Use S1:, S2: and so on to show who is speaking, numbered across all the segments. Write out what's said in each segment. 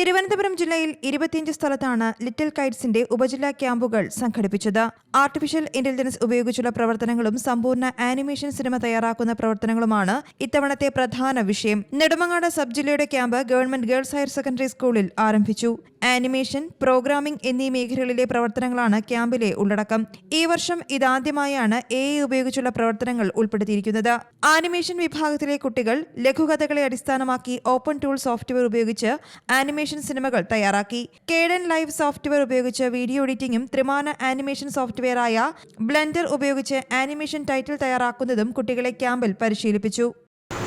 S1: തിരുവനന്തപുരം ജില്ലയിൽ ഇരുപത്തിയഞ്ച് സ്ഥലത്താണ് ലിറ്റിൽ കൈറ്റ്സിന്റെ ഉപജില്ലാ ക്യാമ്പുകൾ സംഘടിപ്പിച്ചത്. ആർട്ടിഫിഷ്യൽ ഇന്റലിജൻസ് ഉപയോഗിച്ചുള്ള പ്രവർത്തനങ്ങളും സമ്പൂർണ ആനിമേഷൻ സിനിമ തയ്യാറാക്കുന്ന പ്രവർത്തനങ്ങളുമാണ് ഇത്തവണത്തെ പ്രധാന വിഷയം. നെടുമങ്ങാട് സബ് ജില്ലയുടെ camp government girls higher secondary സ്കൂളിൽ ആരംഭിച്ചു. ആനിമേഷൻ പ്രോഗ്രാമിംഗ് എന്നീ മേഖലകളിലെ പ്രവർത്തനങ്ങളാണ് ക്യാമ്പിലെ ഉള്ളടക്കം. ഈ വർഷം ഇതാദ്യമായാണ് എ ഉപയോഗിച്ചുള്ള പ്രവർത്തനങ്ങൾ ഉൾപ്പെടുത്തിയിരിക്കുന്നത്. ആനിമേഷൻ വിഭാഗത്തിലെ കുട്ടികൾ ലഘുകഥകളെ അടിസ്ഥാനമാക്കി ഓപ്പൺ ടൂൾ സോഫ്റ്റ്വെയർ ഉപയോഗിച്ച് ആനിമേഷൻ സിനിമകൾ തയ്യാറാക്കി. കേഡൻ ലൈവ് സോഫ്റ്റ്വെയർ ഉപയോഗിച്ച് വീഡിയോ എഡിറ്റിംഗും ത്രിമാന ആനിമേഷൻ സോഫ്റ്റ്വെയറായ ബ്ലെൻഡർ ഉപയോഗിച്ച് ആനിമേഷൻ ടൈറ്റിൽ തയ്യാറാക്കുന്നതും കുട്ടികളെ ക്യാമ്പിൽ പരിശീലിപ്പിച്ചു.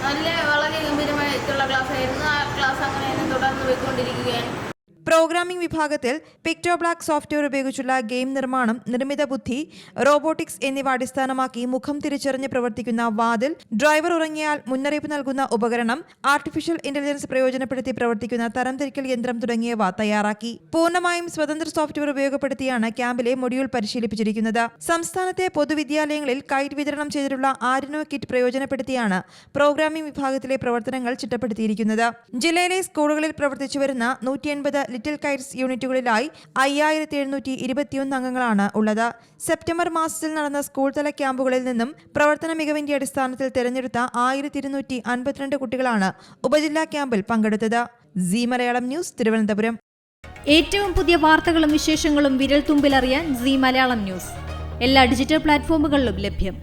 S2: നല്ല വളരെ ഗംഭീരമായിട്ടുള്ള ക്ലാസ് ആയിരുന്നു. ആ ക്ലാസ് അങ്ങനെ തുടർന്ന് പോയിക്കൊണ്ടിരിക്കുകയാണ്.
S1: പ്രോഗ്രാമിംഗ് വിഭാഗത്തിൽ പിക്ടോബ്ലാക്ക് സോഫ്റ്റ്വെയർ ഉപയോഗിച്ചുള്ള ഗെയിം നിർമ്മാണം നിർമ്മിത ബുദ്ധി റോബോട്ടിക്സ് എന്നിവ അടിസ്ഥാനമാക്കി മുഖം തിരിച്ചറിഞ്ഞ് പ്രവർത്തിക്കുന്ന വാതിൽ ഡ്രൈവർ ഉറങ്ങിയാൽ മുന്നറിയിപ്പ് നൽകുന്ന ഉപകരണം ആർട്ടിഫിഷ്യൽ ഇന്റലിജൻസ് പ്രയോജനപ്പെടുത്തി പ്രവർത്തിക്കുന്ന തരംതിരിക്കൽ യന്ത്രം തുടങ്ങിയവ തയ്യാറാക്കി. പൂർണമായും സ്വതന്ത്ര സോഫ്റ്റ്വെയർ ഉപയോഗപ്പെടുത്തിയാണ് ക്യാമ്പിലെ മൊഡ്യൂൾ പരിശീലിപ്പിച്ചിരിക്കുന്നത്. സംസ്ഥാനത്തെ പൊതുവിദ്യാലയങ്ങളിൽ കൈറ്റ് വിതരണം ചെയ്തിട്ടുള്ള ആരിനോ കിറ്റ് പ്രയോജനപ്പെടുത്തിയാണ് പ്രോഗ്രാമിംഗ് വിഭാഗത്തിലെ പ്രവർത്തനങ്ങൾ ചിട്ടപ്പെടുത്തിയിരിക്കുന്നത്. ജില്ലയിലെ സ്കൂളുകളിൽ പ്രവർത്തിച്ചു വരുന്ന നൂറ്റി ലിറ്റിൽ കൈറ്റ്സ് യൂണിറ്റുകളിലായി അയ്യായിരത്തി എഴുന്നൂറ്റി ഇരുപത്തിയൊന്ന് അംഗങ്ങളാണ് ഉള്ളത്. സെപ്റ്റംബർ മാസത്തിൽ നടന്ന സ്കൂൾ തല ക്യാമ്പുകളിൽ നിന്നും പ്രവർത്തന മികവിന്റെ അടിസ്ഥാനത്തിൽ തെരഞ്ഞെടുത്ത ആയിരത്തി ഇരുന്നൂറ്റി അൻപത്തിരണ്ട് കുട്ടികളാണ് ഉപജില്ലാ ക്യാമ്പിൽ പങ്കെടുത്തത്. C Malayalam news Thiruvananthapuram.
S3: ഏറ്റവും പുതിയ വാർത്തകളും വിശേഷങ്ങളും വിരൽ തുമ്പിലറിയാൻ സി മലയാളം ന്യൂസ്. എല്ലാ ഡിജിറ്റൽ പ്ലാറ്റ്ഫോമുകളിലും ലഭ്യം.